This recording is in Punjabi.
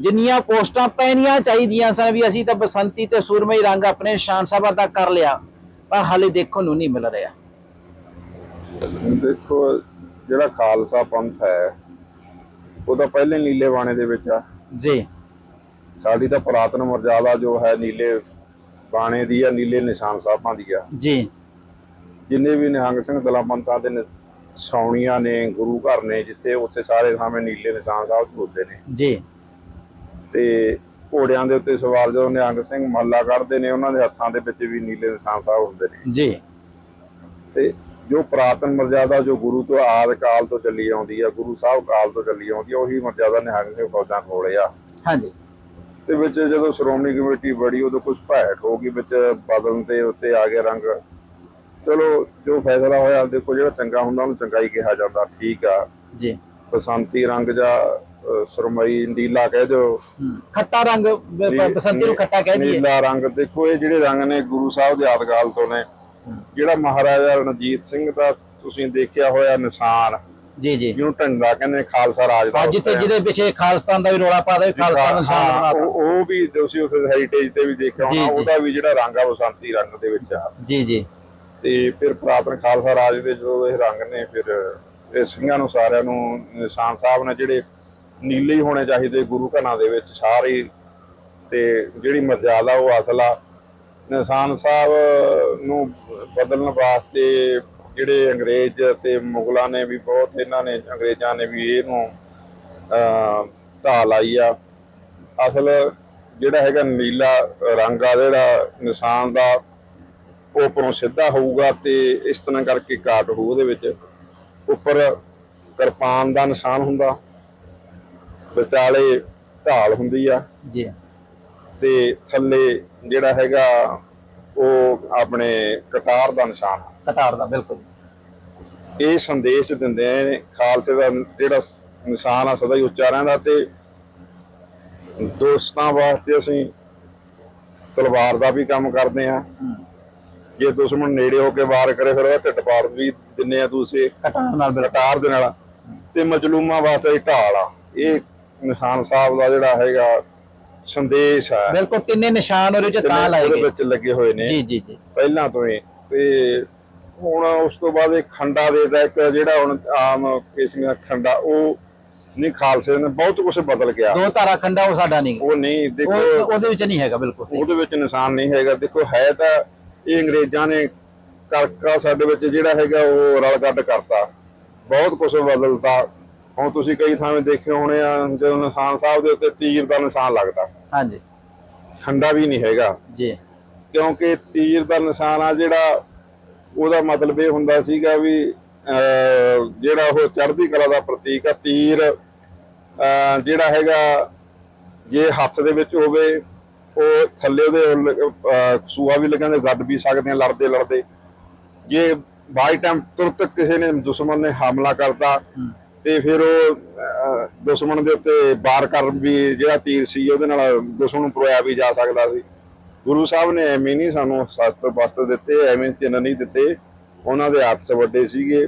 ਜਿੰਨੀਆਂ ਪੋਸਟਾਂ ਪੈਣੀਆਂ ਚਾਹੀਦੀਆਂ ਸਨ ਵੀ ਅਸੀਂ ਤਾਂ ਬਸੰਤੀ ਤੇ ਸੂਰਮਈ ਰੰਗ ਆਪਣੇ ਨਿਸ਼ਾਨ ਸਾਹਿਬਾਂ ਦਾ ਕਰ ਲਿਆ ਪਰ ਹਾਲੇ ਦੇਖਣ ਨੂੰ ਨਹੀਂ ਮਿਲ ਰਿਹਾ। ਦੇਖੋ ਜਿਹੜਾ ਖਾਲਸਾ ਪੰਥ ਹੈ ਉਹ ਤਾਂ ਪਹਿਲੇ ਨੀਲੇ ਬਾਣੇ ਦੇ ਵਿੱਚ ਆ। ਜੀ। ਸਾਡੀ ਤਾਂ ਪੁਰਾਤਨ ਮਰਜ਼ਾਦਾ ਜੋ ਹੈ ਨੀਲੇ ਬਾਣੇ ਦੀ ਆ ਨੀਲੇ ਨਿਸ਼ਾਨ ਸਾਹਿਬਾਂ ਦੀ ਆ। ਜੀ। ਜਿੰਨੇ ਵੀ ਨਿਹੰਗ ਸਿੰਘ ਦਲਾਂ ਪੰਥਾਂ ਦੇ ਛਾਉਣੀਆਂ ਨੇ ਗੁਰੂ ਘਰ ਨੇ ਜਿੱਥੇ ਉੱਥੇ ਸਾਰੇ ਥਾਵੇਂ ਨੀਲੇ ਨਿਸ਼ਾਨ ਸਾਹਿਬ ਝੂਲਦੇ ਨੇ। ਜੀ। ਤੇ ਘੋੜਿਆਂ ਦੇ ਉੱਤੇ ਸਵਾਰ ਜਦੋਂ ਨਿਹੰਗ ਸਿੰਘ ਮਹੱਲਾ ਕੱਢਦੇ ਨੇ ਉਹਨਾਂ ਦੇ ਹੱਥਾਂ ਦੇ ਵਿੱਚ ਵੀ ਨੀਲੇ ਨਿਸ਼ਾਨ ਸਾਹਿਬ ਹੁੰਦੇ ਨੇ। ਜੀ। ਤੇ ਜੋ ਪ੍ਰਾਤਨ ਮਰਜ਼ਾਦਾ ਜੋ ਗੁਰੂ ਤੋਂ ਆਦ ਕਾਲ ਤੋਂ ਚੱਲੀ ਆਉਂਦੀ ਆ ਗੁਰੂ ਸਾਹਿਬ ਕਾਲ ਤੋਂ ਚੱਲੀ ਆਉਂਦੀ ਆ ਉਹੀ ਮਰਜ਼ਾਦਾ ਨਿਹੰਗ ਸਿੰਘ ਫੌਜਾਂ ਕੋਲੇ ਆ। ਹਾਂਜੀ। ਤੇ ਵਿੱਚ ਜਦੋਂ ਸ਼੍ਰੋਮਣੀ ਕਮੇਟੀ ਬੜੀ ਉਦੋਂ ਕੁਝ ਭੈਟ ਹੋ ਗਈ ਵਿੱਚ ਬਦਲਣ ਦੇ ਉੱਤੇ ਆ ਗਏ ਰੰਗ। ਚਲੋ ਜੋ ਫੈਸਲਾ ਹੋਇਆ ਦੇਖੋ ਜਿਹੜਾ ਚੰਗਾ ਹੁੰਦਾ ਉਹਨੂੰ ਚੰਗਾ ਹੀ ਕਿਹਾ ਜਾਂਦਾ ਠੀਕ ਆ। ਜੀ। ਬਸੰਤੀ ਰੰਗ ਜਾਂ ਸੁਰਮਈ ਨੀਲਾ ਕਹਿ ਦਿਓ। ਖੱਟਾ ਰੰਗ ਬਸੰਤੀ ਨੂੰ ਖੱਟਾ ਕਹਿ ਦਈਏ। ਨੀਲਾ ਰੰਗ ਦੇਖੋ ਇਹ ਜਿਹੜੇ ਰੰਗ ਨੇ ਗੁਰੂ ਸਾਹਿਬ ਦੇ ਆਦਕਾਲ ਤੋਂ ਨੇ। ਜਿਹੜਾ ਮਹਾਰਾਜਾ ਰਣਜੀਤ ਸਿੰਘ ਦਾ ਤੁਸੀਂ ਦੇਖਿਆ ਹੋਇਆ ਨਿਸ਼ਾਨ ਜੀ ਜੀ। ਜਿਹਨੂੰ ਢੰਡਾ ਕਹਿੰਦੇ ਖਾਲਸਾ ਰਾਜ ਦਾ ਜਿੱਥੇ। ਜਿਹਦੇ ਪਿੱਛੇ ਖਾਲਸਤਾਨ ਦਾ ਵੀ ਰੋਲਾ ਪਾਦਾ ਵੀ ਖਾਲਸਤਾਨ ਦਾ ਨਿਸ਼ਾਨ ਬਣਾਤਾ। ਉਹ ਵੀ ਤੁਸੀਂ ਉੱਥੇ ਹੈਰੀਟੇਜ ਤੇ ਵੀ ਦੇਖਿਆ ਹੋਣਾ। ਉਹਦਾ ਵੀ ਜਿਹੜਾ ਰੰਗ ਆ ਬਸੰਤੀ ਰੰਗ ਦੇ ਵਿੱਚ ਆ। ਜੀ ਜੀ। ਤੇ ਫਿਰ ਪ੍ਰਾਤਨ ਖਾਲਸਾ ਰਾਜ ਦੇ ਜਦੋਂ ਇਹ ਰੰਗ ਨੇ ਫਿਰ ਇਹ ਸਿੰਘਾਂ ਨੂੰ ਸਾਰਿਆਂ ਨੂੰ ਨਿਸ਼ਾਨ ਸਾਹਿਬ ਨੇ ਜਿਹੜੇ ਨੀਲੇ ਹੀ ਹੋਣੇ ਚਾਹੀਦੇ ਗੁਰੂ ਘਰਾਂ ਦੇ ਵਿੱਚ ਸਾਰੇ। ਤੇ ਜਿਹੜੀ ਮਰਜ਼ਾਦਾ ਉਹ ਅਸਲ ਆ। ਨਿਸ਼ਾਨ ਸਾਹਿਬ ਨੂੰ ਬਦਲਣ ਵਾਸਤੇ ਜਿਹੜੇ ਅੰਗਰੇਜ਼ ਤੇ ਮੁਗਲਾਂ ਨੇ ਵੀ ਬਹੁਤ ਇਹਨਾਂ ਨੇ, ਅੰਗਰੇਜ਼ਾਂ ਨੇ ਵੀ ਇਹਨੂੰ, ਅਹ, ਢਾਹ ਲਾਈ ਆ। ਅਸਲ ਜਿਹੜਾ ਹੈਗਾ ਨੀਲਾ ਰੰਗ ਆ, ਜਿਹੜਾ ਨਿਸ਼ਾਨ ਦਾ, ਉਹ ਉੱਪਰੋਂ ਸਿੱਧਾ ਹੋਊਗਾ ਤੇ ਇਸ ਤਰ੍ਹਾਂ ਕਰਕੇ ਕਾਟ ਹੋਊ ਉਹਦੇ ਵਿੱਚ। ਉੱਪਰ ਕਿਰਪਾਨ ਦਾ ਨਿਸ਼ਾਨ ਹੁੰਦਾ। ਵਿਚਾਲੇ ਢਾਲ ਹੁੰਦੀ ਆ। ਜੀ। ਤੇ ਥੱਲੇ ਜਿਹੜਾ ਹੈਗਾ ਉਹ ਆਪਣੇ ਕਟਾਰ ਦਾ ਨਿਸ਼ਾਨ ਕਟਾਰ ਦਾ ਬਿਲਕੁਲ। ਇਹ ਸੰਦੇਸ਼ ਦਿੰਦੇ ਨੇ ਖਾਲਸੇ ਦਾ ਜਿਹੜਾ ਨਿਸ਼ਾਨ ਆ ਸਦਾ ਹੀ ਉੱਚਾ ਰਹਿੰਦਾ ਤੇ ਦੋਸਤਾਂ ਵਾਸਤੇ ਅਸੀਂ ਤਲਵਾਰ ਦਾ ਵੀ ਕੰਮ ਕਰਦੇ ਆ। ਜੇ ਦੁਸ਼ਮਣ ਨੇੜੇ ਹੋ ਕੇ ਵਾਰ ਕਰੇ ਫਿਰ ਉਹਦਾ ਢਿੱਡ ਪਾੜ ਵੀ ਦਿੰਨੇ ਆ ਦੂਸਰੇ। ਕਟਾਰ ਨਾਲ ਬਿਲਕੁਲ। ਕਟਾਰ ਦੇ ਨਾਲ। ਤੇ ਮਜਲੂਮਾਂ ਵਾਸਤੇ ਢਾਲ ਆ। ਇਹ ਨਿਸ਼ਾਨ ਸਾਹਿਬ ਦਾ ਜਿਹੜਾ ਹੈਗਾ ਸੰਦੇਸ਼ ਹੈ। ਬਿਲਕੁਲ ਤਿੰਨੇ ਨਿਸ਼ਾਨ ਉਹਦੇ ਵਿੱਚ ਤਾਂ ਲਾਏ ਗਏ। ਵਿੱਚ ਲੱਗੇ ਹੋਏ ਨੇ। ਜੀ ਜੀ ਜੀ। ਪਹਿਲਾਂ ਤੋਂ ਹੀ। ਤੇ ਹੁਣ ਉਸ ਤੋਂ ਬਾਅਦ ਇਹ ਖੰਡਾ ਦੇਦਾ ਇੱਕ ਜਿਹੜਾ ਹੁਣ ਆਮ ਕਿਸਮ ਖੰਡਾ ਉਹ ਨਹੀਂ ਖਾਲਸੇ ਨੇ ਬਹੁਤ ਕੁਝ ਬਦਲ ਗਿਆ। ਦੋ ਧਾਰਾ ਖੰਡਾ ਉਹ ਸਾਡਾ ਨਹੀਂ। ਉਹ ਨਹੀਂ ਦੇਖੋ। ਉਹ ਉਹਦੇ ਵਿੱਚ ਨਹੀਂ ਹੈਗਾ ਬਿਲਕੁਲ ਉਹਦੇ ਵਿੱਚ ਨਿਸ਼ਾਨ ਨਹੀਂ ਹੈਗਾ। ਦੇਖੋ ਹੈ ਤਾਂ ਇਹ ਅੰਗਰੇਜ਼ਾਂ ਨੇ ਕਰਕਾ ਸਾਡੇ ਵਿੱਚ ਜਿਹੜਾ ਹੈਗਾ ਉਹ ਰਲ ਕੱਢ ਕਰਤਾ। ਬਹੁਤ ਕੁਝ ਬਦਲਤਾ। ਹੁਣ ਤੁਸੀਂ ਕਈ ਥਾਵੇਂ ਦੇਖੇ ਹੋਣੇ ਆ ਜਦੋਂ ਨਿਸ਼ਾਨ ਸਾਹਿਬ ਦੇ ਉੱਤੇ ਤੀਰ ਦਾ ਨਿਸ਼ਾਨ ਲੱਗਦਾ। ਹਾਂਜੀ। ਖੰਡਾ ਵੀ ਨਹੀਂ ਹੈਗਾ। ਜੀ। ਕਿਉਂਕਿ ਤੀਰ ਦਾ ਨਿਸ਼ਾਨ ਆ ਜਿਹੜਾ ਉਹਦਾ ਮਤਲਬ ਇਹ ਹੁੰਦਾ ਸੀਗਾ ਵੀ ਜਿਹੜਾ ਉਹ ਚੜ੍ਹਦੀ ਕਲਾ ਦਾ ਪ੍ਰਤੀਕ ਆ ਤੀਰ ਜਿਹੜਾ ਹੈਗਾ ਜੇ ਹੱਥ ਦੇ ਵਿੱਚ ਹੋਵੇ ਉਹ ਥੱਲੇ ਉਹਦੇ ਸੂਆ ਵੀ ਲੱਗਾਂਦੇ ਗੱਡ ਵੀ ਸਕਦੇ ਆ ਲੜਦੇ ਲੜਦੇ। ਜੇ ਬਾਈ ਟਾਈਮ ਤੁਰਤ ਕਿਸੇ ਨੇ ਦੁਸ਼ਮਣ ਨੇ ਹਮਲਾ ਕਰਤਾ ਤੇ ਫਿਰ ਉਹ ਦੁਸ਼ਮਣ ਦੇ ਉੱਤੇ ਵਾਰ ਕਰਨ ਵੀ ਜਿਹੜਾ ਤੀਰ ਸੀ, ਉਹਦੇ ਨਾਲ ਦੁਸ਼ਮਣ ਨੂੰ ਪਰੋਇਆ ਵੀ ਜਾ ਸਕਦਾ ਸੀ। ਗੁਰੂ ਸਾਹਿਬ ਨੇ ਐਵੇਂ ਨਹੀਂ ਸਾਨੂੰ ਸ਼ਸਤਰ ਬਸਤਰ ਦਿੱਤੇ, ਐਵੇਂ ਚਿੰਨ ਨਹੀਂ ਦਿੱਤੇ। ਉਹਨਾਂ ਦੇ ਹੱਥ ਵੱਡੇ ਸੀਗੇ।